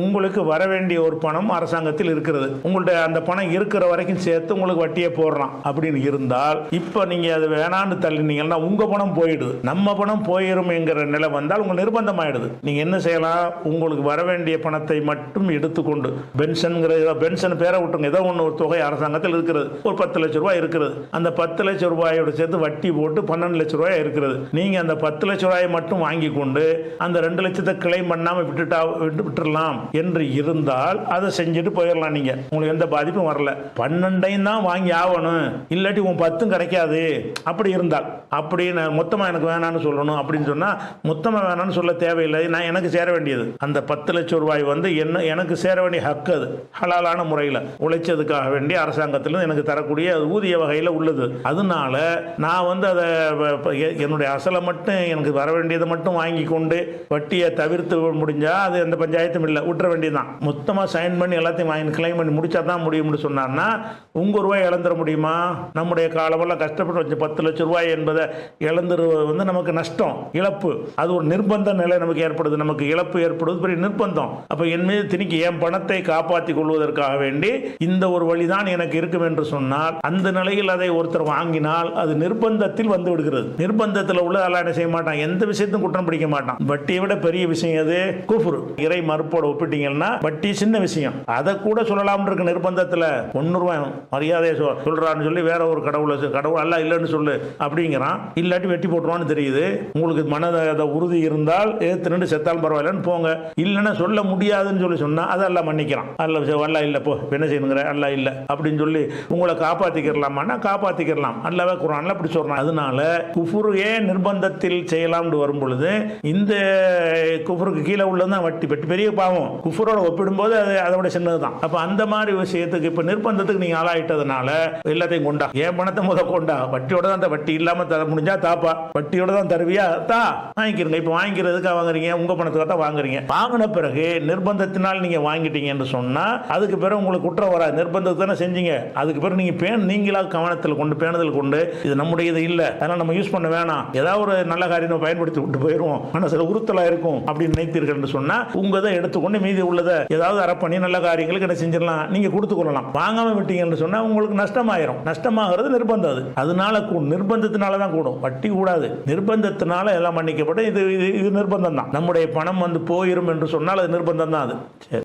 உங்களுக்கு வர வேண்டிய ஒரு பணம் அரசாங்கத்தில் இருக்கிறது. உங்கள்ட்ட அந்த பணம் இருக்கிற வரைக்கும் சேர்த்து உங்களுக்கு வட்டியை போடுறான். அப்படின்னு இருந்தால் இப்போ நீங்கள் அது வேணான்னு தள்ளினீங்கன்னா உங்கள் பணம் போயிடுது. நம்ம பணம் போயிரும்ங்கிற நிலை வந்தால் உங்கள் நிர்பந்தம் ஆயிடுது நீங்கள் என்ன செய்யலாம்? உங்களுக்கு வர வேண்டிய பணத்தை மட்டும் எடுத்துக்கொண்டு பென்ஷன்ங்கிற பென்ஷன் பேரை விட்டுங்க ஏதோ ஒன்று ஒரு தொகை அரசாங்கத்தில் இருக்கிறது. ஒரு பத்து லட்ச ரூபாய் இருக்கிறது. அந்த பத்து லட்ச ரூபாயோட சேர்த்து வட்டி போட்டு பன்னெண்டு லட்ச ரூபாய் இருக்கிறது. நீங்கள் அந்த பத்து லட்ச ரூபாயை மட்டும் வாங்கி கொண்டு அந்த ரெண்டு லட்சத்தை கிளைம் பண்ணாமல் விட்டுட்டா விட்டு என்று இருந்தால் அதை செஞ்சுட்டு போயிடலாம் நீங்க. உங்களுக்கு எந்த பாதிப்பும் வரல. பன்னெண்டையும் தான் வாங்கி ஆகணும். இல்லாட்டி உன் பத்தும் கிடைக்காது. அப்படி இருந்தால். அப்படி நான் மொத்தமா எனக்கு வேணாம்னு சொல்லணும் அப்படின்னு சொன்னா மொத்தமா வேணாம்னு சொல்ல தேவையில்லை. நான் எனக்கு சேர வேண்டியது. அந்த பத்து லட்சம் ரூபாய் வந்து என்ன எனக்கு சேர வேண்டிய ஹக்கு அது. ஹலாலான முறையில் உழைச்சதுக்காக வேண்டி அரசாங்கத்திலிருந்து எனக்கு தரக்கூடிய அது ஊதிய வகையில் உள்ளது. அதனால நான் வந்து அதை என்னுடைய அசலை மட்டும் எனக்கு வர வேண்டியதை மட்டும் வாங்கி கொண்டு வட்டியை தவிர்த்து முடிஞ்சா அது எந்த பஞ்சாயத்தும் இல்லை. விட்டுற வேண்டியதுதான் மொத்தமாக சைன் பண்ணி எல்லாத்தையும் வாங்கி கிளைம் பண்ணி முடிச்சா தான் முடியும்னு சொன்னார்னா உங்கள் ரூபாய் இழந்துட முடியுமா? நம்முடைய காலமெல்லாம் கஷ்டப்பட்டு வச்ச பத்து லட்சம் ரூபாய் என்பதை இழந்துருவது வந்து நமக்கு நஷ்டம் இழப்பு. அது ஒரு நிர்பந்த நிலை நமக்கு ஏற்படுது. நமக்கு இழப்பு ஏற்படுவது பெரிய நிர்பந்தம். அப்போ என் மீது திணிக்கு என் பணத்தை காப்பாற்றி கொள்வதற்காக வேண்டி இந்த ஒரு வழிதான் எனக்கு இருக்கும் என்று சொன்னால் அந்த நிலையில் அதை ஒருத்தர் வாங்கினால் அது நிர்பந்தத்தில் வந்து விடுகிறது. நிர்பந்தத்தில் உள்ள அதெல்லாம் என்ன செய்ய மாட்டான்? எந்த விஷயத்தையும் குற்றம் பிடிக்க மாட்டான். வட்டியை விட பெரிய விஷயம் அது குஃபுரு. இறை மறுப்போட ஒப்பிட்டீங்கன்னா வட்டி சின்ன விஷயம். அதை கூட சொல்லலாம்னு இருக்க நிர்பந்தத்தில். ஒன்று ரூபாய் மரியாதையை சொல்கிறான்னு சொல்லி வேற ஒரு கடவுளை கடவுள் அல்ல இல்லைன்னு சொல்லு அப்படிங்கிறான். இல்லாட்டி வெட்டி போட்டுருவான்னு தெரியுது. உங்களுக்கு மனத உறுதி இருந்தால் ஏற்று நின்று செத்தாலும் பரவாயில்லன்னு போங்க. இல்லைன்னா சொல்ல முடியாதுன்னு சொல்லி சொன்னால் அதை எல்லாம் மன்னிக்கிறான். அல்ல சரி, அல்ல இல்லை போ என்ன செய்யணுங்கிற? அல்ல இல்லை அப்படின்னு சொல்லி உங்களை காப்பாற்றிக்கிறலாமான்னா காப்பாற்றிக்கிறலாம் அல்லவே குரான்ல அப்படி சொல்கிறான் அதனால ஏன் நிர்பந்தத்தில் செய்யலாம்னு வரும் பொழுது இந்த குஃபுருக்கு கீழே உள்ளதான் வட்டி. பெட்டி பெரிய பாவம். குஃபுரோட ஒப்பிடும்போது அது அதை விட சின்னது தான் அப்போ அந்த மாதிரி விஷயத்துக்கு இப்போ நிர்பந்தத்துக்கு நீங்கள் ஆளாயிட்டதுனால எல்லாத்தையும் கொண்டா. என் பணத்தை முத கொண்டா. வட்டியோட தான் வட்டி இல்லாமல் தர முடிஞ்சா தாப்பா. வட்டியோட தான் தருவியா? தா. வாங்கிக்கிறங்க. இப்போ வாங்கிக்கிறதுக்காக வாங்குறீங்க? உங்கள் பணத்துக்காக தான் வாங்குறீங்க. வாங்கின பிறகு நிர்பந்தத்தினால் நீங்கள் வாங்கிட்டீங்கன்னு சொன்னால் அதுக்கு பிறகு உங்களுக்கு குற்றம் வராது. நிர்பந்தத்தை தானே செஞ்சீங்க. அதுக்கு பிறகு நீங்கள் பேன் நீங்களா கவனத்தில் கொண்டு பேணுதல் கொண்டு இது நம்முடைய இது இல்லை. அதனால் நம்ம யூஸ் பண்ண வேணாம். ஏதாவது ஒரு நல்ல காரியம் பயன்படுத்தி விட்டு போயிடுவோம் மனசில் உறுத்தலா இருக்கும் அப்படின்னு நினைத்தீர்கள் சொன்னா உங்கள் தான் எடுத்துக்கொண்டு மீதி உள்ளதை ஏதாவது அறப்பணி நல்ல காரியங்களுக்கு என்ன செஞ்சிடலாம் நீங்க கொடுத்து கொள்ளலாம் வாங்காம விட்டீங்கன்னு சொன்னா உங்களுக்கு நஷ்டமாயிரும். நஷ்டமாகிறது நிர்பந்தம் அது. அதனால நிர்பந்தத்தினால தான் கூடும். வட்டி கூடாது. நிர்பந்தத்தினால எல்லாம் மன்னிக்கப்பட்டு இது இது இது நிர்பந்தம் தான் நம்முடைய பணம் வந்து போயிரும் என்று சொன்னால் அது நிர்பந்தம் தான் அது. சரி.